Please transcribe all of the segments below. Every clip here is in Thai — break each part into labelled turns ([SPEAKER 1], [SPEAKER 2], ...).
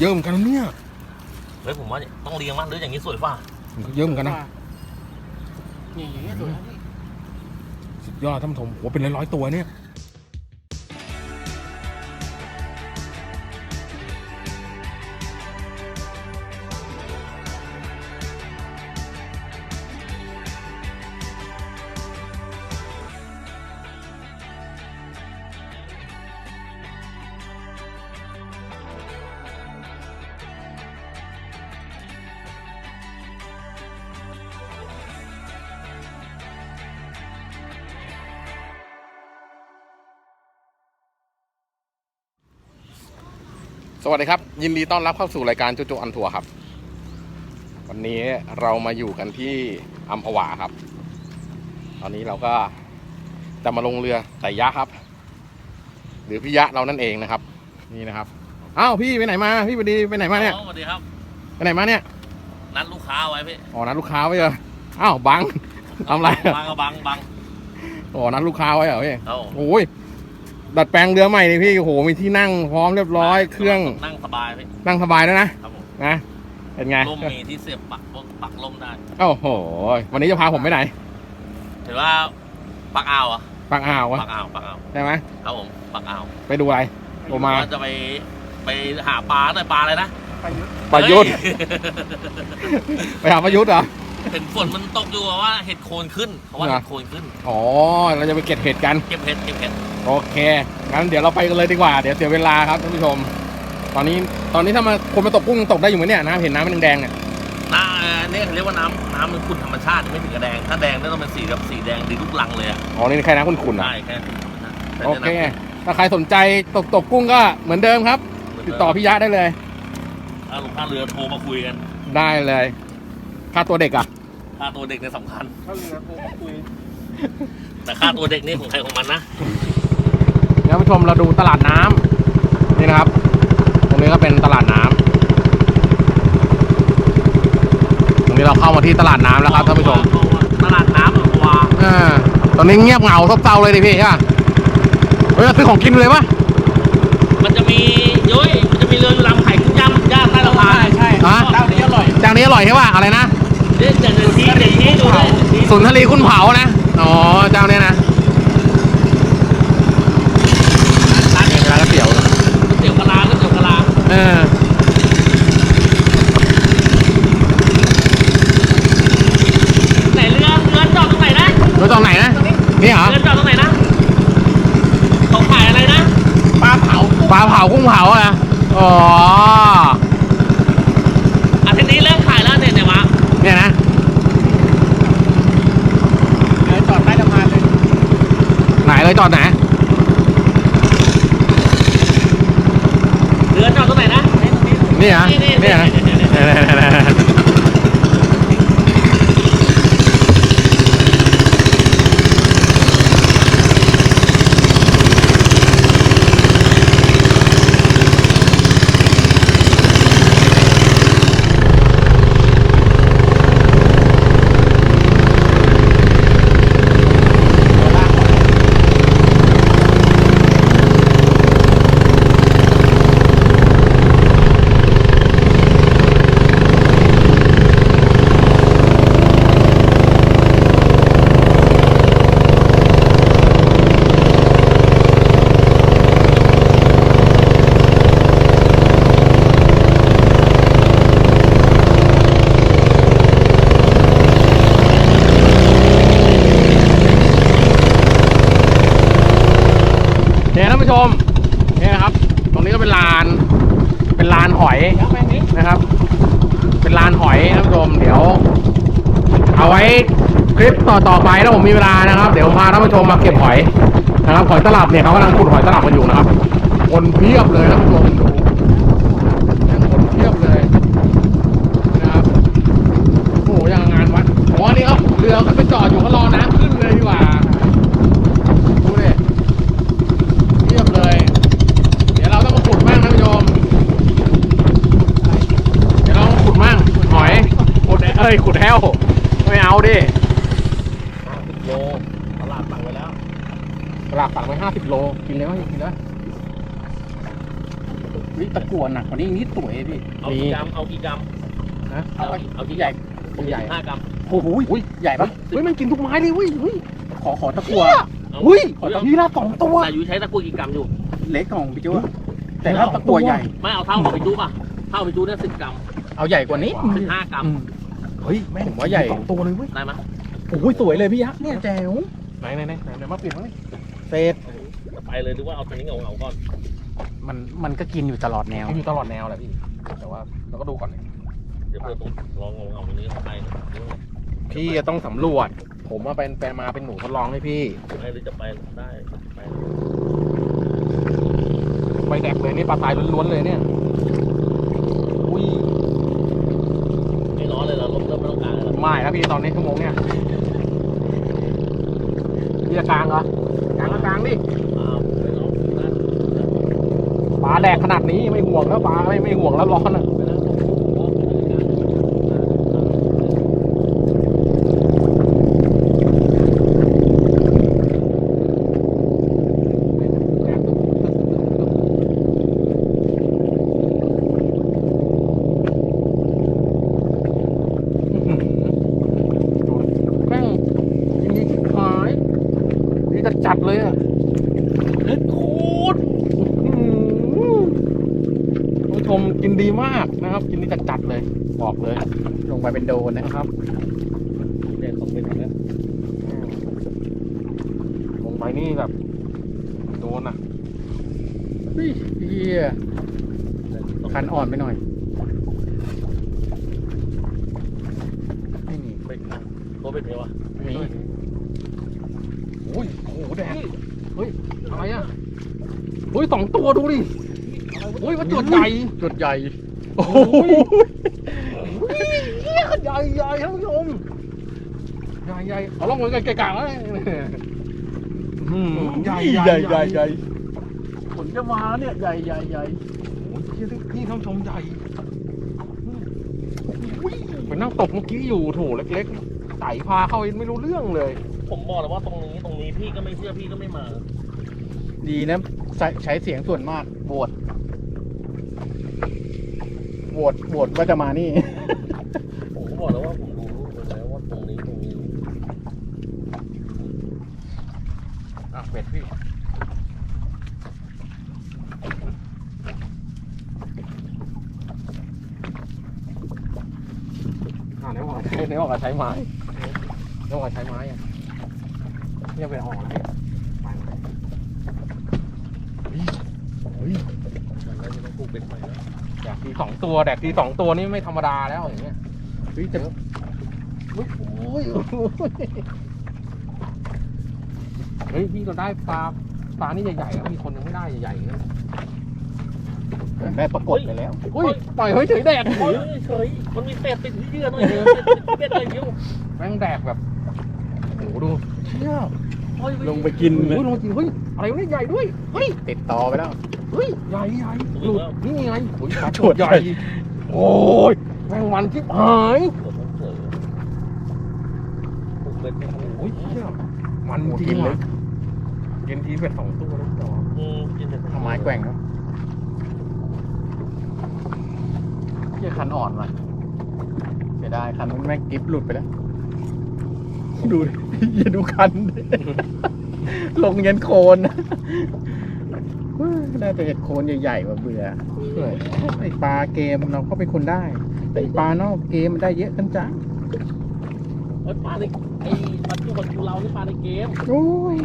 [SPEAKER 1] เยอะเหมือนกันนะเนี่ย
[SPEAKER 2] เฮ้ยผมว่าต้องเลี้ยงมั้งหรืออย่างนี้สวยฟ้า
[SPEAKER 1] มันก็เยอะเหมือนกันนะ
[SPEAKER 3] นี่อย่างเงี้ยสวยนะพี่
[SPEAKER 1] สุดยอดท่านผู้ชมโหเป็นร้อยๆตัวเนี่ย สวัสดีครับ ยินดีต้อนรับเข้าสู่รายการจุจุอันทัวร์ครับ วันนี้เรามาอยู่กันที่อัมพวาครับ ตอนนี้เราก็จะมาลงเรือไต่ยะครับ หรือพี่ยะเรานั่นเองนะครับ นี่นะครับอ้าวพี่ไปไหนมาพี่พอดีไปไหนมาเนี่ย
[SPEAKER 2] อ๋อสวัสดีครับ
[SPEAKER 1] ไปไหนมาเนี่ย
[SPEAKER 2] นัดลูกค้าไว้พี่
[SPEAKER 1] อ๋อนัดลูกค้าไว้เหรออ้าวบังทำไร
[SPEAKER 2] บังกับบังบัง
[SPEAKER 1] อ๋อนัดลูกค้าไว้เหรอพี่
[SPEAKER 2] เอ้า
[SPEAKER 1] โอ้ย ดัดแปลงเรือใหม่นี่พี่โอ้โหมีที่นั่งพร้อมเรียบร้อยเครื่อง
[SPEAKER 2] นั่งสบายพี่
[SPEAKER 1] นั่งสบายแล้วนะครับ
[SPEAKER 2] ผม
[SPEAKER 1] นะเป็นไง
[SPEAKER 2] ร่มมีที่เสียบปักปักร่มได้
[SPEAKER 1] โอ้โหวันนี้จะพาผมไปไหน
[SPEAKER 2] ถือว่าปักอ่าวอะ
[SPEAKER 1] ปากอ่าววะ
[SPEAKER 2] ปักอ่าวปักอ่าว
[SPEAKER 1] ใช่ไหม
[SPEAKER 2] ครับผมปักอ่าว
[SPEAKER 1] ไปดูอะไรโอมา
[SPEAKER 2] ว่จะไปไปหาปลาแต่อยปลาอะไรนะ
[SPEAKER 3] ประยุทธ์
[SPEAKER 1] ประยุทธ์
[SPEAKER 2] เฮ้
[SPEAKER 1] ไปหาประยุทธ์เหรอ
[SPEAKER 2] เห็นฝนมันตกอยู่อะว่าเห็ดโคนขึ้นเขาว่า
[SPEAKER 1] เหรอ
[SPEAKER 2] เห็ดโคนขึ้น
[SPEAKER 1] อ๋อเราจะไปเก็บเห็ดกัน
[SPEAKER 2] เก็บเห็ดเก็บเห็ด
[SPEAKER 1] โอเค งั้นเดี๋ยวเราไปกันเลยดีกว่า เดี๋ยวเสียเวลาครับท่านผู้ชม ตอนนี้ ตอนนี้ถ้ามาคนมาตกกุ้งตกได้อยู่ไหมเนี่ยน้ำเห็นน้ำมันแดงๆเนี่ย
[SPEAKER 2] น้ำเนี่ยเขาเรียกว่าน้ำน้ำมันขุ่นธรรมชาติไม่ถึงกระแดง ถ้าแดงเนี่ยต้องเป็นสีแบบสีแดงดีลูกลังเลยอะ
[SPEAKER 1] อ๋อ นี่แค่น้ำขุ่นๆอะ
[SPEAKER 2] ใช่แค่นี้แต่
[SPEAKER 1] โอ
[SPEAKER 2] นี่ย
[SPEAKER 1] เค
[SPEAKER 2] นะ
[SPEAKER 1] ถ้าใครสนใจตกตกกุ้งก็เหมือนเดิมครับ ติดต่อพี่ยะได้เลย
[SPEAKER 2] เอาลูกค้าเรือโทรมาคุยกัน
[SPEAKER 1] ได้เลย ค่าตัวเด็กอะ
[SPEAKER 2] ค่าตัวเด็กเนี่ยสำคัญ
[SPEAKER 3] เขาเรือโทรมาคุย
[SPEAKER 2] แต่ค่าตัวเด็กนี่ของใครของมันนะ
[SPEAKER 1] ท่านผู้ชมเราดูตลาดน้ำนี่นะครับ ตรงนี้ก็เป็นตลาดน้ำตรงนี้เราเข้ามาที่ตลาดน้ำแล้วครับท่านผู้ชม
[SPEAKER 2] ตลาดน้ำอัมพวา
[SPEAKER 1] อ่าตอนนี้เงียบเหงาซบเซาเลยดิพี่ใช่ป่ะเฮ้ยเราซื้อของกินเลยปะ
[SPEAKER 2] มันจะมียุ้ยมันจะมีเรืออยู่ลำไข่กุ้งย่างย่างใต้สะพาน
[SPEAKER 3] ใช่
[SPEAKER 1] ฮะ
[SPEAKER 3] เจ้านี้อร่อย
[SPEAKER 1] จานนี้อร่อยใช่ป่ะอะไรนะ
[SPEAKER 2] เดี๋ยวเดี๋ยวทีเดี๋ยวทีดูด้วยเดี๋ยวที
[SPEAKER 1] สุนทรีคุณเผานะอ๋อเจ้าเนี้ยนะ
[SPEAKER 2] ร้านนี้
[SPEAKER 1] ร้านก๋วยเตี๋ยว
[SPEAKER 2] เตี๋ยวกะลาก็เตี๋ยวกะลา
[SPEAKER 1] เออ
[SPEAKER 2] ไหนเรือเรือจอดตรงไหนนะ
[SPEAKER 1] รถตรงไหนนะนี่เหรอ
[SPEAKER 2] เรือจอดตรงไหนนะเขาขายอะไรนะ
[SPEAKER 3] ปลา เผา
[SPEAKER 1] กุ้งเผาอะอ๋อ
[SPEAKER 2] อาทิตย์นี้เริ่มขายแล้วเนี่ยเนี่ยวะ
[SPEAKER 1] เนี่ยนะ
[SPEAKER 3] เรือจอดใต้สะพานเลย
[SPEAKER 1] ไหนเลยจอดไหน
[SPEAKER 2] เรือจอดตรงไหนนะ
[SPEAKER 1] นี่เหรอ
[SPEAKER 2] นี่นี่
[SPEAKER 1] นี่เหรอ
[SPEAKER 2] นี่นี่นี่
[SPEAKER 1] เนี่ยๆเนี่ยท่านผู้ชมเนี่ยนะครับ ตรงนี้ก็เป็นลาน เป็นลานหอย
[SPEAKER 3] แล้วแม่งนี้
[SPEAKER 1] นะครับ เป็นลานหอยท่านผู้ชม เดี๋ยว เอาไว้คลิปต่อต่อๆไป ถ้าผมมีเวลานะครับ เดี๋ยวพาท่านผู้ชมมาเก็บหอยนะครับหอยตลับเนี่ยเขากำลังขุดหอยตลับกันอยู่นะครับคนเพียบเลยท่านผู้ชมดูยังคนเพียบเลยนะครับ โอ้โหยังงานวัดอ๋อนี่เขาเรือเขาไปจอดอยู่เขารอน้ำขึ้นเลยดีกว่า ดูดิเพียบเลย เดี๋ยวเราต้องมาขุดบ้างท่านผู้ชม เดี๋ยวเรามาขุดมั่งหอยขุดเอ้ยขุดแห้วไม่เอาดิ
[SPEAKER 2] โลตลาดสั่งไว้แล้ว
[SPEAKER 1] ตลาด สั่งไว้ห้าสิบโล กินเลยว่ากินเลย
[SPEAKER 3] เฮ้ยตะกั่วหนักกว่านี้นิดสวยพี่
[SPEAKER 2] เอากี่กรัมเอากี่กรัม
[SPEAKER 1] นะ
[SPEAKER 2] เอาเอากี่
[SPEAKER 3] ใหญ่
[SPEAKER 1] ใหญ่
[SPEAKER 2] ห้ากรัม
[SPEAKER 3] โอ้โหใหญ่ปะ
[SPEAKER 1] เฮ้ยมันกินทุกไม้เลยเว้ยเฮ้ย
[SPEAKER 3] ขอขอตะกั่ว
[SPEAKER 2] เอา
[SPEAKER 1] เฮ้ย
[SPEAKER 2] ขอตะ
[SPEAKER 1] ทีละสองตัว
[SPEAKER 2] แต่อยู่ใช้ตะกั่วกี่กรัมอยู่
[SPEAKER 3] เล็กของพี่จูอะแต่ถ้าตะกั่วใหญ่
[SPEAKER 2] ไม่เอาเท่าของไปจูป่ะเท่าไปจูเนี่ยสิบกรัม
[SPEAKER 3] เอาใหญ่กว่านี้
[SPEAKER 2] สิบห้ากรัม
[SPEAKER 3] อืม
[SPEAKER 1] เฮ้ยแม่ง
[SPEAKER 3] ผมว่าใหญ่
[SPEAKER 1] สองตัวเลยเว้ย
[SPEAKER 2] ได้ไหม
[SPEAKER 3] โอ้โหสวยเลยพี่ยักษ์เนี่ยแจ๋ว
[SPEAKER 1] ไหนไหนไหนไหนไหนมาปิดมั้ง
[SPEAKER 3] เศษ
[SPEAKER 2] ไปเลยหรือว่าเอาตัวนี้เงาเงาๆก่อน
[SPEAKER 3] มันมันก็กินอยู่ตลอดแนว
[SPEAKER 1] อยู่ตลอดแนวแหละพี่ แต่ว่าเราก็ดูก่อน
[SPEAKER 2] เดี๋ยวเพื่อนลองเงาเงาๆตรงนี้เข้าไป
[SPEAKER 1] พี่จะต้องสำรวจ ผมมาเป็นเป็นมาเป็นหนูทดลองให้พี่
[SPEAKER 2] ไม่หรือจะไปได้ไป
[SPEAKER 1] ไปแดกเลยนี่ปลาทรายล้วนๆเลยเนี่ย อุ้ย
[SPEAKER 2] ไม่ร้อนเลยเราเริ่มเริ่มไม่ต้องการแล้ว
[SPEAKER 1] ไม่แล้วพี่ตอนนี้ชั่วโมงเนี่ยพี่จะกลางเหรอกลางก็กลางดิ
[SPEAKER 2] อ้าวไม่ร้อนนะ
[SPEAKER 1] ปลาแดกขนาดนี้ไม่ห่วงแล้วปลาไม่ไม่ห่วงแล้วร้อนอะ
[SPEAKER 2] ไม่ต้องโอ้โห
[SPEAKER 1] แม่งยินดีชิบหายนี่จะจัดเลยอะ
[SPEAKER 2] เฮ้ยโคตร
[SPEAKER 1] ผู้ชมกินดีมากนะครับ กินดีจัดจัดๆเลย บอกเลย
[SPEAKER 3] ลงไป เป็นโดนนะ
[SPEAKER 1] นะครับ
[SPEAKER 2] แดงของเป็นอย่างนี้
[SPEAKER 1] ลงไปนี่แบบโดนอะ
[SPEAKER 3] เฮ้ยเฮียคันอ่อนไปหน่อยไม่มี
[SPEAKER 2] เป็นโคตรเป็นไงวะ
[SPEAKER 3] มี
[SPEAKER 1] โอ้ยโอ้โหแดดเฮ้ยอะไรอะเฮ้ยสองตัวดูดิเฮ้ยมันตัวใหญ่
[SPEAKER 3] จุดใหญ่
[SPEAKER 1] โอ้โหเหี้ย ใหญ่ใหญ่ท่านผู้ชมใหญ่ใหญ่เอาลองมือกันไกลๆแล้วอืมใหญ่ใหญ่ใหญ่ใหญ่
[SPEAKER 3] ผลจะมาเนี่ยใหญ่ใหญ่ใหญ่
[SPEAKER 1] โอ้ยเหี้ยนี่ท่านผู้ชมใหญ่อุ้ยไปนั่งตบเมื่อกี้อยู่โถเล็กๆไต่พาเข้าไปไม่รู้เรื่องเลย
[SPEAKER 2] ผมบอกเลยว่าตรงนี้ตรงนี้พี่ก็ไม่เชื่อพี่ก็ไม่มา
[SPEAKER 3] ดีนะใช้ใช้เสียงส่วนมากโหวตโหวตโหวตว่าจะมานี่
[SPEAKER 2] ผมก็บอกแล้วว่าผมดูรูปไปแล้วว่าตรงนี้ตรงนี้
[SPEAKER 1] อะ เป็ดพี่อ่าไหนบอกใช้ไหนบอกว่าใช้ไม้ไหนบอกว่าใช้ไม้อะนี่ยังเป็นอ่อนนะไปไปเฮ้ย
[SPEAKER 2] แล้วจะต้องปลูกเป็นไปแล้ว
[SPEAKER 1] แดกทีสองตัวแดกทีสองตัวนี่ไม่ธรรมดาแล้วอย่างเงี้ย
[SPEAKER 3] เฮ้ยแต่
[SPEAKER 1] อุ้ยโอ้ยเฮ้ยพี่ก็ได้ปลาปลานี่ใหญ่ๆแล้วมีคนยังไม่ได้ใหญ่ๆอย่างเงี้ย
[SPEAKER 3] ได้ปรากฏไปแล้ว
[SPEAKER 1] อุ้ยปล่อยเฮ้ยเฉยแดก
[SPEAKER 2] เฮ้ยเฉยมันมีเศษติดที่เยื่อหน่อยเดียวเศษเศษหน่อยเดียว
[SPEAKER 1] แม่งแดกแบบโอ้โหดูเชี่ย
[SPEAKER 2] โอ้ย
[SPEAKER 3] ลงไปกิน
[SPEAKER 1] โอ้ยลงจริงเฮ้ยอะไรวะเนี่ยใหญ่ด้วยเฮ้ย
[SPEAKER 3] ติดต่อไปแล้ว
[SPEAKER 1] เฮ้ยใหญ่ใหญ่หลุดนี่ไงโอ้ยปลา
[SPEAKER 3] โฉ
[SPEAKER 1] โฉ
[SPEAKER 3] ด
[SPEAKER 1] ด
[SPEAKER 3] ให
[SPEAKER 1] ให
[SPEAKER 3] ญ่
[SPEAKER 1] ญ่โอ้ยแม่งมันชิบหาย
[SPEAKER 2] ปลูกเป็นไป
[SPEAKER 1] โอ้ยเชี่ยมัน
[SPEAKER 3] โอ้
[SPEAKER 1] จริ
[SPEAKER 3] กิ
[SPEAKER 1] ง
[SPEAKER 3] นเล
[SPEAKER 1] เลย ยกินทีเป็ดสองตัวแล้วต่อ
[SPEAKER 2] อืมกินเสร็จ
[SPEAKER 3] เอาไม้แกว่งแล้วเฮียคันอ่อนว่ะเสียดายคันนู้นแม่งกิฟหลุดไปแล้ว ดูดิอย่าดูคันดิลงยันโคนนะได้แต่เห็ดโคนใหญ่ๆว่ะเบื่อไอปลาเกมเราก็เป็นคนได้ แต่ไอ้ปลานอกเกมมันได้เยอะกันจัง
[SPEAKER 2] เฮ้ยปลาในไอ้ปลาที่คนดูเรานี่ปลาในเกม
[SPEAKER 3] โอ้ย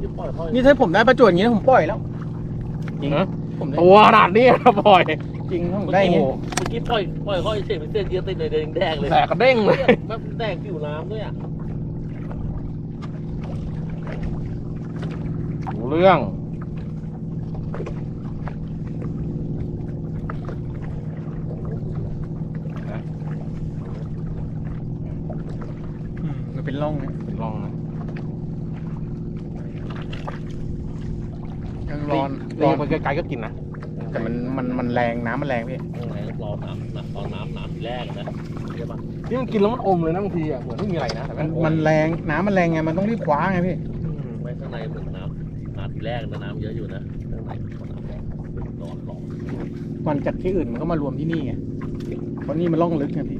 [SPEAKER 2] ที่ปล่อยเขา
[SPEAKER 3] นี่ถ้าผมได้ประจวดอย่างนี้นะผมปล่อยแล้วจริง
[SPEAKER 1] ฮะ
[SPEAKER 3] ผมได้
[SPEAKER 1] ตัวขนาดนี้นะบ่อย
[SPEAKER 3] จริงถ้าผม
[SPEAKER 2] เมื่อ
[SPEAKER 3] ได้อย่าง
[SPEAKER 2] กี้
[SPEAKER 3] งี้
[SPEAKER 2] เมื่อกี้ปล่อยปล่อยเขาไอ้เศษเป็นเศษเยอะติดเลยแดงๆเลย
[SPEAKER 1] แดกกระเด้งเลย
[SPEAKER 2] แบบแดงผิวน้ำด้วยอะ
[SPEAKER 1] รู้เรื่อง
[SPEAKER 3] อืมมันเป็นร่องเนี่ย
[SPEAKER 1] ลองนะ
[SPEAKER 3] ยัง ร้อน
[SPEAKER 1] ล
[SPEAKER 3] ร้
[SPEAKER 1] อ
[SPEAKER 3] องน
[SPEAKER 1] ไปไกลๆก็กินนะ
[SPEAKER 3] แต่มันมันมันแรงน้ำมันแรงพี่
[SPEAKER 2] ยังไงรอน้ำน้ำตอนน้ำน้ำทีแรกนะใช่ปะ
[SPEAKER 1] นี่มันกินแล้วมันอมเลยนะบางทีอะเหมือนไม่มีอะไรนะแต่
[SPEAKER 3] มัน
[SPEAKER 1] อ
[SPEAKER 3] มันแรงน้ำมันแรงไงมันต้องรีบคว้าไงพี่
[SPEAKER 1] อืมา
[SPEAKER 2] งในเหมือนน้ำมาทีแรกนะน้ำเยอะอยู่นะข้างในน้ำแดงร้อนร้อน
[SPEAKER 3] มันจากที่อื่นมันก็มารวมที่นี่ไงเพราะนี่มันล่องลึกไงพี่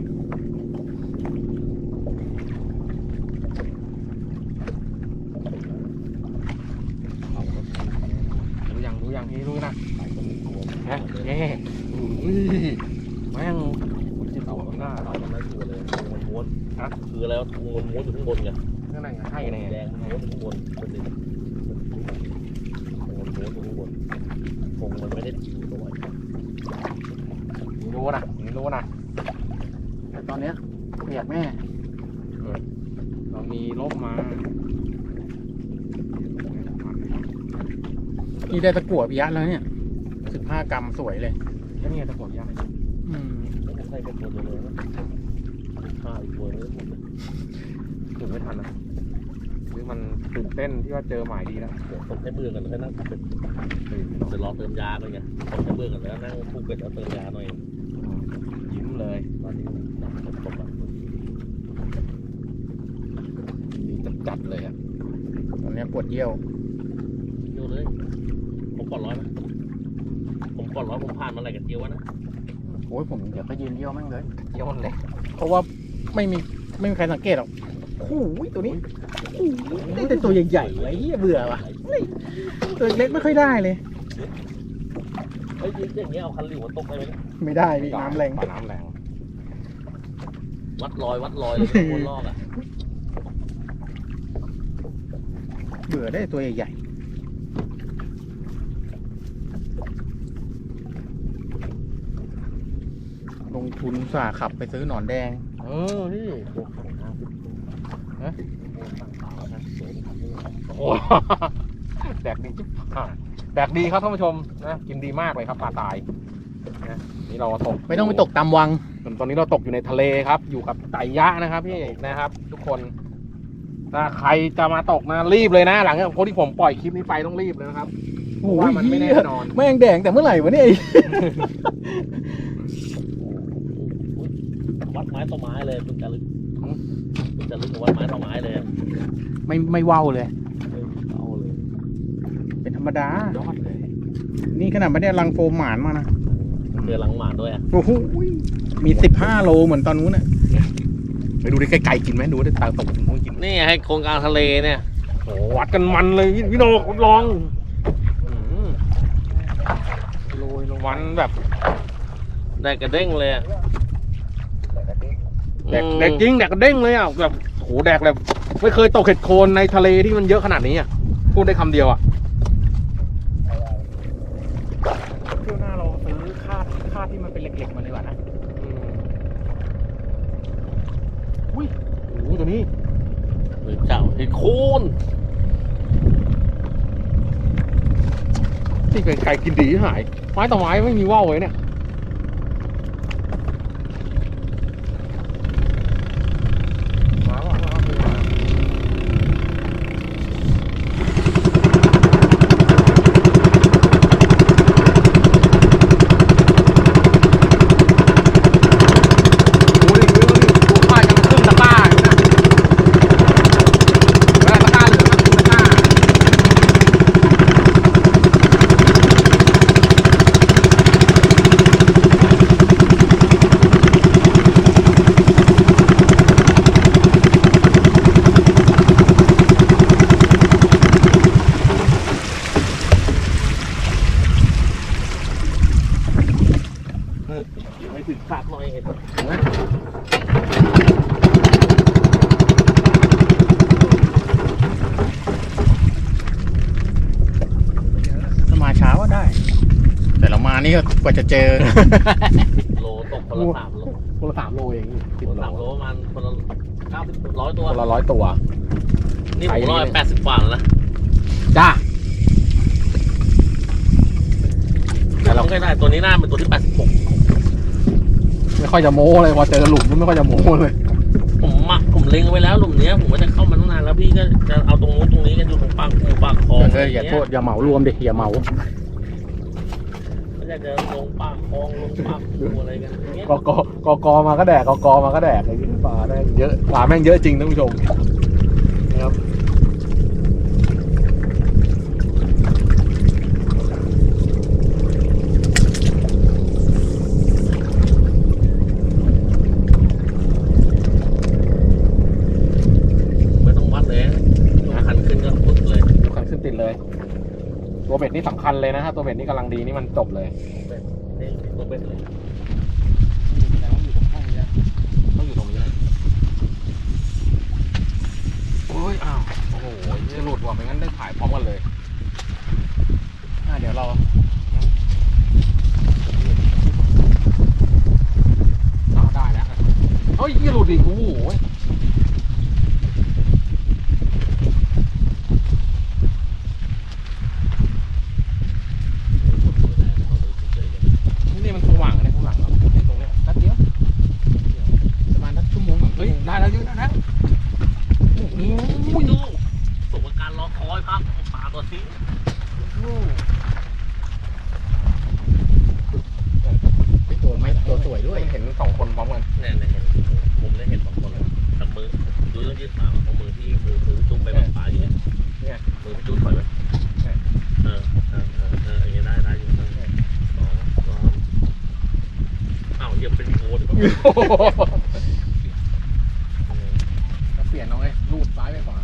[SPEAKER 1] รู้ยังรู้ยังนี่รู้นะฮะเย้อุ้ยแม่งที่เต่าข้างหน้า
[SPEAKER 2] เราไม่ตัวเลยมันม้วนฮะคืออะไรวะมันม้วนอยู่ข้างบนไง
[SPEAKER 1] ข้างในใช่เลย
[SPEAKER 2] แดงมันม้วนอยู่ข้างบนมันเลยมันม้วนอยู่ข้างบนคงมันไม่ได้จิ๋วตัว
[SPEAKER 1] รู้นะรู้นะ
[SPEAKER 3] แต่ตอนเนี้ยเปียกแม่
[SPEAKER 1] เรามีร่มมา
[SPEAKER 3] นี่ได้ตะกั่วปิยะแล้วเนี่ยสิบห้ากรัมสวยเลย
[SPEAKER 1] ก็เนี่ยตะกดยาก
[SPEAKER 3] อืม
[SPEAKER 2] ไม่ใช่แค่ตัวเดียวเลยนะข้าวอีกตัวนึงหมดเลย
[SPEAKER 1] ถึงไม่ทันนะหรือมันตื่นเต้นที่ว่าเจอหมายดีแล้ว
[SPEAKER 2] เดี๋ยวคนใช้มือกันแล้วก็นั่งเป็ดจะรอเติมยาด้วยไงคนใช้มือกันแล้วนั่งคู่เป็ดแล้วเติมยาหน่อย
[SPEAKER 1] ยิ้มเลย
[SPEAKER 2] ตอนนี้น้ำตกอะ
[SPEAKER 1] ดีจัดๆเลยอะ
[SPEAKER 3] ตอนเนี้ยปวดเยี่ยว
[SPEAKER 2] เที่ยวเลยผม ปลดร้อยนะผมปลดร้อยผมผ่านมาอะไรกับเที่ยววะนะ
[SPEAKER 3] โอ้ยผมเดี๋ยวก็ยืนเยี่ยวแม่งเลย
[SPEAKER 1] เยี่ยมเลย
[SPEAKER 3] เพราะว่าไม่มีไม่มีใครสังเกตหรอกโอ้โหตัวนี้โอ้โหแต่ตัวใหญ่ๆไอ้เหี้ยเบื่อว่ะเฮ้ยตัวเล็กไม่ค่อยได้เลย
[SPEAKER 2] เฮ้ยยิงอย่างเงี้ยเอาคันหลิวมาตกได้ไหมเนี่ย
[SPEAKER 3] ไม่ได้พี่น้ำแรง
[SPEAKER 1] ปลาน้ำแรง
[SPEAKER 2] วัดรอยวัดรอยเลยโคนลอกอะ
[SPEAKER 3] เบื่อได้ตัวใหญ่ ลงทุนอุตสาห์ขับไปซื้อหนอนแดง
[SPEAKER 1] เออ นี่
[SPEAKER 2] โอ้โหห้าสิบฮะโอ้ตั้งเตานะสวยครับนี่
[SPEAKER 1] โอ้แดกดีจิ๊บอะแดกดีครับท่านผู้ชมนะกินดีมากเลยครับปลาตายนะนี่เราตก
[SPEAKER 3] ไม่ต้องไปตกตามวัง
[SPEAKER 1] ตอนนี้เราตกอยู่ในทะเลครับ อยู่กับไตยะนะครับพี่นะครับ ทุกคนถ้าใครจะมาตกนะรีบเลยนะ หลังจากคนที่ผมปล่อยคลิปนี้ไปต้องรีบเลยนะครับเพราะว่ามันไม่แน่นอน
[SPEAKER 3] แม่งแดงแต่เมื่อไหร่วะเนี่ย ไอ้
[SPEAKER 2] วัดไม้ต่อไม้เลยคุณจะลึกคุณจะลึกกว่าวัดไม้ต่อไม้เลยอะ
[SPEAKER 3] ไม่ไม่เว้าเลย
[SPEAKER 2] เออเอาเลย
[SPEAKER 3] เป็นธรรมดา
[SPEAKER 1] ยอดเลย
[SPEAKER 3] นี่ขนาดไม่ได้รังโฟมหมานมานะ
[SPEAKER 2] เจอหลังหมาดด้วยอะ
[SPEAKER 3] โอ้โหมีสิบห้าโลเหมือนตอนนู้นน่ะ
[SPEAKER 1] ไปดูได้ไกลๆกินไหมดูได้ตาตกถึงห้องกินไหม
[SPEAKER 2] นี่ให้โครงการทะเลเนี่ย
[SPEAKER 1] โอ้วัดกันมันเลยพี่พี่โนคุณลองอืมโรยลงวันแบบ
[SPEAKER 2] ได้กระเด้งเลยอะ
[SPEAKER 1] แดกแดกจริงแดกกระเด้งเลยอะแบบโหแดกแบบไม่เคยตกเห็ดโคนในทะเลที่มันเยอะขนาดนี้อะพูดได้คำเดียวอะเที่ยวหน้าเราซื้อคาดคาดที่มันเป็นเหล็กๆมาดีกว่านะอุ้ยโอ้โหตัวนี้
[SPEAKER 2] หรือเจ้าเห็ดโคน
[SPEAKER 1] ที่ไกลๆกินดีหายไม้ต่อไม้ไม่มีว่าวเลยเนี่ยมาว่ะมาว่ะมาว่ะดูดิดูดิดูป้ายกันครึ่งตะกร้าอยู่นะเวลาตะกร้าเหลือนะครึ่งตะกร้า
[SPEAKER 2] ไม่ถึงคาดหน่อยเห็ด
[SPEAKER 3] ถ้ามาเช้าก็ได้ แต่เรามานี่ก็กว่า จะเจอ
[SPEAKER 2] โลตกคนละสามโล
[SPEAKER 1] คนละสามโลเองสิบ
[SPEAKER 2] คนละ
[SPEAKER 1] โล
[SPEAKER 2] สามโลประมาณคนละเก้าสิบร้อยตัว
[SPEAKER 1] คนละร้อยตัว
[SPEAKER 2] นี่ผมร้อยแปดสิบกว่าแล้วนะ
[SPEAKER 1] จ้า
[SPEAKER 2] แต่เราไม่ได้ตัวนี้หน้าเป็นตัวที่แปดสิบหก
[SPEAKER 1] ไม่ค่อยจะโม้เลยพอเจอหลุมไม่ค่อยจะโม้เลย
[SPEAKER 2] ผมมักผมเล็งไว้แล้วหลุมเนี้ย ผมว่าจะเข้ามาตั้งนานแล้วพี่ก็จะเอาตรงนู้นตรงนี้กันอยู่ตรงปากอยู่ปากคลอง
[SPEAKER 3] เอออย่าโทษอย่าเหมารวมดิอย่าเหมา
[SPEAKER 2] ก็ จะลงปากคลองลงปากคูอะไรกันอย่างเงี้ย
[SPEAKER 1] กอกกกมาก็แดกกอกอมาก็แดกไอ้ที่ปลาแม่งเยอะปลาแม่งเยอะจริงท่านผู้ชมนะครับ เลย ตัวเบ็ดนี่สำคัญเลยนะถ้า ตัวเบ็ดนี่กำลังดีนี่มันจบเลย
[SPEAKER 2] นี่ตัวเป็นเลย
[SPEAKER 1] แล้วอยู่ตรงห้องนี้ต้องอยู่ตรงนี้เลยโอ้ยอ้าวโอ้โหจะหลุดว่ะไม่งั้นได้ถ่ายพร้อมกันเลย
[SPEAKER 3] อะเดี๋ยวเรา
[SPEAKER 1] เอาได้แล้วเฮ้ยยี่หลุดอีกโอ้โหนี่นี่มันสว่างเลยข้างหลังเราเนี่ยตรงเนี้ยแป๊บเดียวประมาณสักชั่วโมงหนึ่งเฮ้ยได้แล้วเยอะได้แล้วโอ้โห
[SPEAKER 2] อุ้ยดูสมการรอคอยครับปลาตัวนี้
[SPEAKER 3] ตัวไม่ตัวสวยด้วย
[SPEAKER 1] เห็นสองคนพร้อมกัน
[SPEAKER 2] เนี่ยเนี่ยเห็นมุมได้เห็นสองคนเลยแต่มือ ดูต้องยืดขาของมือที่มือมือจุ่มไปแบบปลาอย่างเงี้ย
[SPEAKER 1] เนี่ย
[SPEAKER 2] มือจุ่มถอยไหมเออเออเออเอออย่างเงี้ยได้ได้อยู่สองสองอ้าวเยี่ยมเป็นโค้ด
[SPEAKER 1] จะเปลี่ยนน้องไอ้รูดซ้ายไปขวา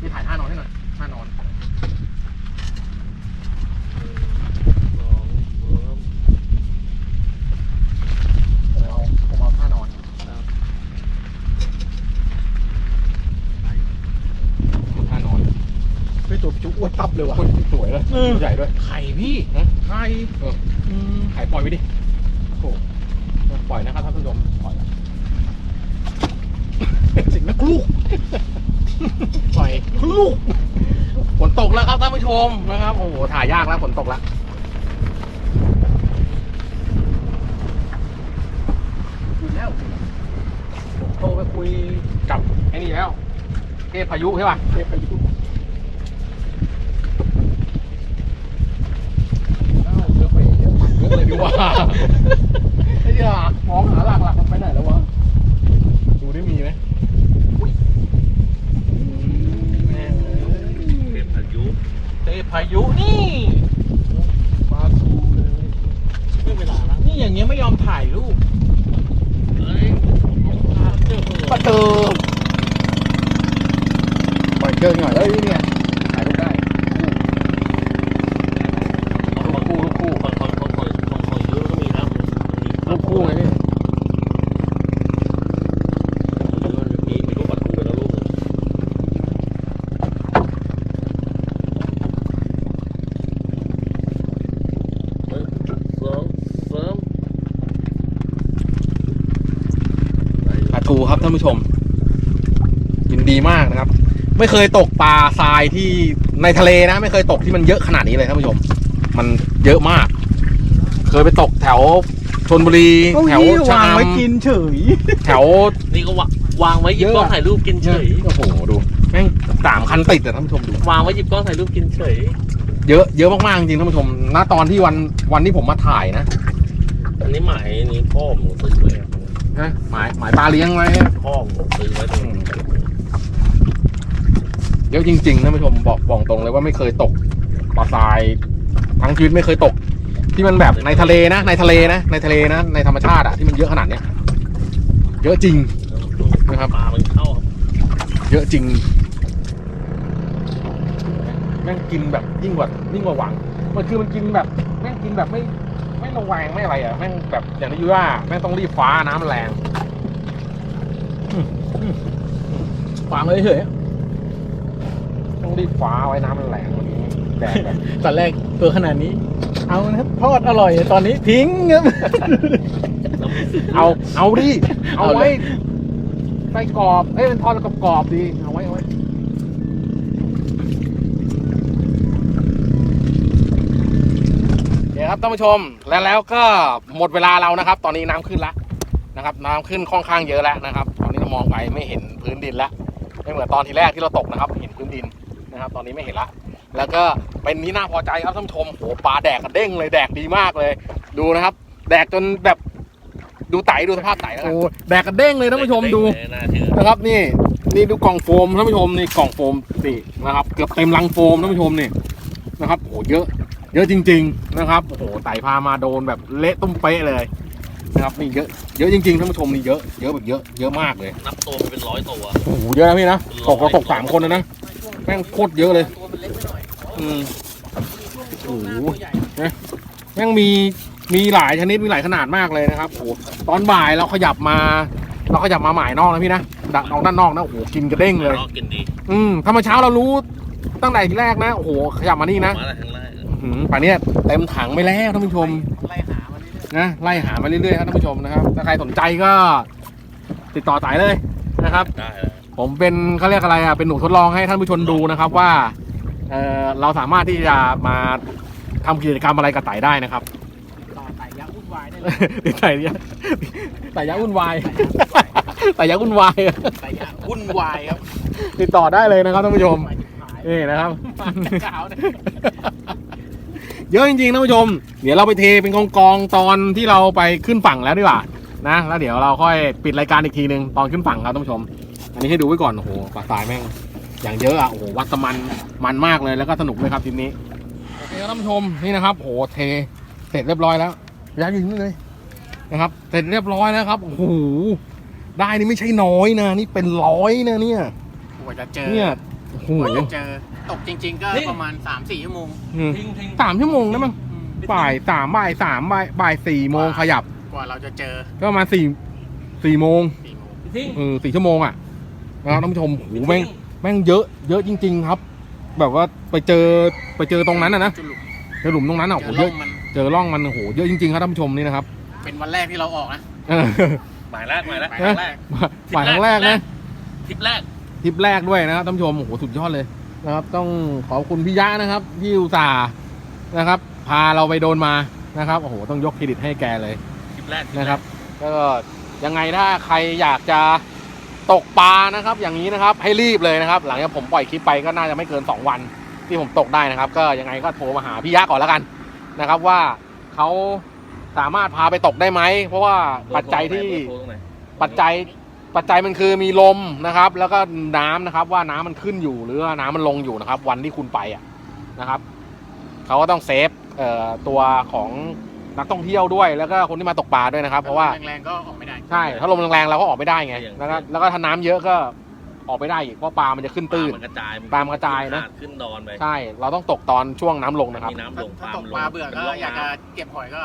[SPEAKER 1] พี่ถ่ายท่านอนให้หน่อยท่านอนผมเอาผมเอาท่านอนท่านอน
[SPEAKER 3] เฮ้ยตัวจุ๊อ้วนตับเลยว่ะ
[SPEAKER 1] โอ้ยสวยเลย
[SPEAKER 3] เออ
[SPEAKER 1] ใหญ่ ด้วย
[SPEAKER 3] ไข่พี่
[SPEAKER 1] ฮะ
[SPEAKER 3] ไข่
[SPEAKER 1] เออ
[SPEAKER 3] อืม
[SPEAKER 1] ถ่ายปล่อยไว้ดิโอ้ปล่อยนะครับท่านผู้ชมปล่อยแล้ว
[SPEAKER 3] สิ่งนักลูก
[SPEAKER 1] ปล่อยลูกฝนตกแล้วครับท่านผู้ชมนะครับ โอ้โหถ่ายยากแล้วฝนตกแล้ว
[SPEAKER 3] คุยแล้ว
[SPEAKER 1] โทรไปคุยกับไอ้นี่แล้วเทพพายุใช่ป่ะ
[SPEAKER 3] เทพพายุ
[SPEAKER 1] เอ้าเยอะไปเยอะเยอะเลย ดีกว่าไอ้เหี้ยมองหาหลักหลักๆมันไปไหนแล้ววะ ดูได้มีไหมอุ๊ยแม่งเอ้ย
[SPEAKER 2] เป็นอายุ
[SPEAKER 3] เทพพายุนี่
[SPEAKER 1] ปลาทูเลย
[SPEAKER 2] ไม่เวลาละ
[SPEAKER 3] นี่อย่างเงี้ยไม่ยอมถ่ายรูป
[SPEAKER 2] เฮ้ยเจอ
[SPEAKER 3] ปะเตอปล่อยเชิงหน่อยเอ้ยเนี่ยถ่ายรูปได้
[SPEAKER 2] ลูกคู่ลูกคู่คนคนคนคนคนคนเยอะก็มีแล้ว
[SPEAKER 1] ลูกคู่ไงพี่
[SPEAKER 2] มีมีลูกปลาทูไปแล้วลูก เฮ้ยสองสาม
[SPEAKER 1] ปลาทูครับท่านผู้ชม ยินดีมากนะครับ ไม่เคยตกปลาทรายที่ในทะเลนะ ไม่เคยตกที่มันเยอะขนาดนี้เลยท่านผู้ชม มันเยอะมาก เคยไปตกแถวชนบุรีแถวชะ
[SPEAKER 3] วาง
[SPEAKER 1] อ
[SPEAKER 3] ไว้กินเฉยำ
[SPEAKER 1] แถว
[SPEAKER 2] นี่ก็วางวางไว้หยิบกล้องถ่ายรูปกินเฉย
[SPEAKER 1] โอ้โหดูแม่งสามคันติดอะท่านผู้ชมดู
[SPEAKER 2] วางไว้หยิบกล้องถ่ายรูปกินเฉย
[SPEAKER 1] เยอะเยอะมากๆจริงๆท่านผู้ชมณตอนที่วันวันที่ผมมาถ่ายนะ
[SPEAKER 2] อันนี้หมายนี้พ่อหมูซื้อไว้
[SPEAKER 1] นะหมายหมายปลาเลี้ยงไว้
[SPEAKER 2] พ่อหมูซื้อไว้ตรงนี้
[SPEAKER 1] เยอะจริงๆท่านผู้ชมบอกบอกตรงเลยว่าไม่เคยตกปลาทรายทั้งชีวิตไม่เคยตก ที่มันแบบในทะเลนะ ในทะเลนะ ในทะเลนะ ในธรรมชาติอะที่มันเยอะขนาดเนี้ยเยอะจริงนะครับ
[SPEAKER 2] ปลามันเข้าครับ
[SPEAKER 1] เยอะจริงแม่งกินแบบยิ่งกว่ายิ่งกว่าหวัง มันคือมันกินแบบแม่งกินแบบไม่ ไม่ระแวงไม่อะไรอะแม่งแบบอย่างที่ว่าแม่งต้องรีบฟ้าน้ำมันแรงอืมอืมอืมวางเลยเฉย ต้องรีบฟ้าไว้น้ำมันแรงวันนี้แดดแบบ
[SPEAKER 3] ตอนแรกตัวขนาดนี้ เอานะครับทอดอร่อย ตอนนี้ทิ้งครับ
[SPEAKER 2] แล้วมีซื้อ
[SPEAKER 1] เอาเอาดิเอา
[SPEAKER 3] เอาเลย
[SPEAKER 1] ไว้ใส่กรอบเอ้ยทอดกรอบกรอบๆดีเอาไว้เอาไว้เดี๋ยวครับท่านผู้ชมแล้วแล้วก็หมดเวลาเรานะครับ ตอนนี้น้ำขึ้นแล้วนะครับ น้ำขึ้นค่อนข้างเยอะแล้วนะครับ ตอนนี้เรามองไปไม่เห็นพื้นดินแล้วไม่เหมือนตอนที่แรกที่เราตกนะครับ เห็นพื้นดิน นะครับ ตอนนี้ไม่เห็นละ แล้วก็เป็นนี้น่าพอใจครับท่านผู้ชมโหปลาแดกกระเด้งเลยแดกดีมากเลย ดูนะครับ แดกจนแบบดูไตดูสภาพไตแล้วกัน
[SPEAKER 3] โอ้แดกกระเด้งเลยท่านผู้ชมดู
[SPEAKER 2] น่าเชื่อ
[SPEAKER 1] นะครับนี่นี่ดูกล่องโฟมท่านผู้ชมนี่กล่องโฟมนี่นะครับ เกือบเต็มลังโฟมท่านผู้ชมนี่นะครับโหเยอะ เยอะจริง ๆนะครับโอ้โหไต่พามาโดนแบบเละตุ้มเป๊ะเลยนะครับนี่เยอะเยอะจริงๆท่านผู้ชมนี่เยอะเยอะแบบเยอะเยอะมากเลย
[SPEAKER 2] นับตัวมันเป็นร้อยตัว
[SPEAKER 1] โอ้โหเยอะนะพี่นะตกเราตกสามคนนะนะ แม่งโคตรเยอะเลย
[SPEAKER 3] ตัวมันเล็กไปหน่อย
[SPEAKER 1] อืม
[SPEAKER 3] มีช่วงหน้าตัวใหญ่
[SPEAKER 1] แม่งมีมีหลายชนิดมีหลายขนาดมากเลยนะครับโอ้โหตอนบ่ายเราขยับมา เราขยับมาหมายนอกนะพี่นะดักออกด้านนอกนะโอ้โหกินกระเด้งเลย
[SPEAKER 2] รอกินดี
[SPEAKER 1] อืมถ้ามาเช้าเรารู้ตั้งแต่ทีแรกนะโอ้โหขยับมานี่นะ
[SPEAKER 2] มาแล้วทั้งแรก
[SPEAKER 1] หืมป่านเนี้ยเต็มถังไปแล้วท่านผู้ชม
[SPEAKER 3] ไล่หามันเรื่อย
[SPEAKER 1] นะไล่หามาเรื่อยๆครับท่านผู้ชมนะครับ ถ้าใครสนใจก็ ติดต่อสายเลยนะครับ
[SPEAKER 2] ได้แล้ว
[SPEAKER 1] ผมเป็นเขาเรียกอะไรอะเป็นหนูทดลองให้ท่านผู้ชมดูนะครับว่าเออเราสามารถที่จะมาทำกิจกรรมอะไรกับไต่ได้นะครับ
[SPEAKER 3] ๆต่อไต่ยักษ์วุ่นวายได้เลย
[SPEAKER 1] ไต่เนี่ยไต่ยักษ์วุ่นวายไต่ยักษ์วุ่นวาย
[SPEAKER 3] ไต่ยักษ์วุ่นวายครับ
[SPEAKER 1] ติดต่อได้เลยนะครับท่านผู้ชม
[SPEAKER 3] หายถึงหาย
[SPEAKER 1] นี่นะครับ
[SPEAKER 3] มันจะขาวเนี่ย
[SPEAKER 1] เยอะจริงๆท่านผู้ชม เดี๋ยวเราไปเทเป็นกองกองๆตอนที่เราไปขึ้นฝั่งแล้วดีกว่านะ แล้วเดี๋ยวเราค่อยปิดรายการอีกทีหนึ่งตอนขึ้นฝั่งครับท่านผู้ชม อันนี้ให้ดูไว้ก่อน โอ้โหปลาตายแม่ง อย่างเยอะอะ โอ้โห วัดสมัน มันมากเลย แล้วก็สนุกเลยครับทีมนี้ โอเคครับท่านผู้ชม นี่นะครับ โอ้โห เท เสร็จเรียบร้อยแล้วย้ายอยู่นี่เลยนะครับ เสร็จเรียบร้อยแล้วครับ โอ้โห ได้นี่ไม่ใช่น้อยนะ นี่เป็นร้อยนะเนี่ย
[SPEAKER 3] กว่าจะเจอ
[SPEAKER 1] เนี่ยโอ้โห
[SPEAKER 3] กว่าจะเจอ ตกจริง ๆ ก็ประมาณ3-4ชั่วโมง
[SPEAKER 1] อืม
[SPEAKER 2] ทิ้งทิ้ง
[SPEAKER 1] สามชั่วโมงนะมั้ง
[SPEAKER 3] อืม
[SPEAKER 1] บ่ายสามบ่ายสามบ่ายบ่ายสี่โมงขยับ
[SPEAKER 3] กว่าเราจะเจอ
[SPEAKER 1] ก็ประมาณสี่สี่โมง
[SPEAKER 3] 4โมง
[SPEAKER 2] ทิ้ง
[SPEAKER 1] เออสี่ชั่วโมงอะ นะครับท่านผู้ชมโหแม่งแม่งเยอะ เยอะจริง ๆ ครับ แบบว่าไปเจอไปเจอตรงนั้นนะนะ
[SPEAKER 3] จุดหลุม
[SPEAKER 1] เจอหลุมตรงนั้นอะโห
[SPEAKER 3] เจอ
[SPEAKER 1] เย
[SPEAKER 3] ร่อ
[SPEAKER 1] อะ
[SPEAKER 3] งมัน
[SPEAKER 1] เจอร่องมันโหเยอะจริงๆครับท่านผู้ชมนี่นะครับ
[SPEAKER 3] เป็นวันแรกที่เราออกนะ
[SPEAKER 1] เออ
[SPEAKER 2] หมายแรกหมายแรก
[SPEAKER 3] หมายครั้งแรก
[SPEAKER 1] บ่ายครั้งแรกนะ
[SPEAKER 2] ทริปแรก
[SPEAKER 1] ทริปแรกด้วยนะครับท่านผู้ชมโอ้โหสุดยอดเลยนะครับ ต้องขอบคุณพี่ยะนะครับที่อุตส่าห์นะครับ พาเราไปโดนมานะครับโอ้โหต้องยกเครดิตให้แกเลย
[SPEAKER 2] ทริปแรก
[SPEAKER 1] นะครับ ก็ยังไงถ้าใครอยากจะ ตกปลานะครับ อย่างนี้นะครับ ให้รีบเลยนะครับ หลังจากผมปล่อยคลิปไปก็น่าจะไม่เกิน 2 วัน ที่ผมตกได้นะครับ ก็ยังไงก็โทรมาหาพี่ยะก่อนแล้วกันนะครับ ว่าเขาสามารถพาไปตกได้ไหมเพราะว่าปัจจัยที่
[SPEAKER 2] โทรตรงไหน
[SPEAKER 1] ปัจจัยปัจจัยมันคือมีลมนะครับ แล้วก็น้ำนะครับ ว่าน้ำมันขึ้นอยู่หรือว่าน้ำมันลงอยู่นะครับ วันที่คุณไปอะนะครับเขาก็ต้องเซฟเอ่อตัวของ นักท่องเที่ยวด้วยแล้วก็คนที่มาตกปลาด้วยนะครับ เพราะว่า
[SPEAKER 3] แรงๆก็ออกไม่ได้
[SPEAKER 1] ใช่ถ้าลมแรงๆเราก็ออกไม่ได้ไงแล้วก็แล้วก็ถ้าน้ำเยอะก็ออกไม่ได้อีกเพราะปลามันจะขึ้นตื้น
[SPEAKER 2] มันกระจาย
[SPEAKER 1] ปลามันกระจายนะ
[SPEAKER 2] ขึ้นดอนไป
[SPEAKER 1] ใช่เราต้องตกตอนช่วงน้ำลงนะครับ
[SPEAKER 2] มีน้ำล
[SPEAKER 3] ถ้างถ้าตก
[SPEAKER 2] ม
[SPEAKER 3] ปลาเบื่อ
[SPEAKER 2] ป็น
[SPEAKER 3] ก็
[SPEAKER 2] ร่ง
[SPEAKER 3] อยากจะ
[SPEAKER 2] น้
[SPEAKER 3] เก็บหอยก็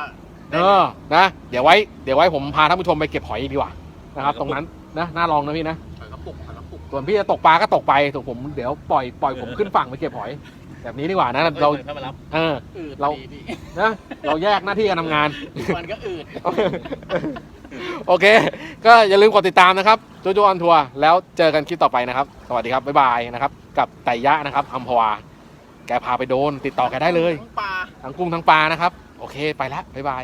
[SPEAKER 1] เออนะ เดี๋ยวไว้เดี๋ยวไว้ผมพาท่านผู้ชมไปเก็บหอยดีกว่านะครับ ตรงนั้นนะน่าลองนะพี่นะ
[SPEAKER 3] หอยกระปุกหอยกระปุก
[SPEAKER 1] ส่วนพี่จะตกปลาก็ตกไปส่วนผมเดี๋ยวปล่อยปล่อยผมขึ้นฝั่งไปเก็บหอย แบบนี้ดีกว่านะำเรา
[SPEAKER 2] เข้ามารับ
[SPEAKER 1] เออ
[SPEAKER 3] อืด
[SPEAKER 1] เรา
[SPEAKER 3] ดีพี่
[SPEAKER 1] นะเราแยกหน้าที่การทำงาน
[SPEAKER 3] มันก็อืด
[SPEAKER 1] โอเค ก็อย่าลืมกดติดตามนะครับโจโจออนทัวร์แล้วเจอกันคลิปต่อไปนะครับ สวัสดีครับ บ๊ายบายนะครับ กับไต่ยะนะครับอัมพวา แกพาไปโดน ติดต่อแกได้เลย
[SPEAKER 3] ทั้งปลา
[SPEAKER 1] ทั้งกุ้งทั้งปลานะครับ โอเคไปแล้วบ๊ายบาย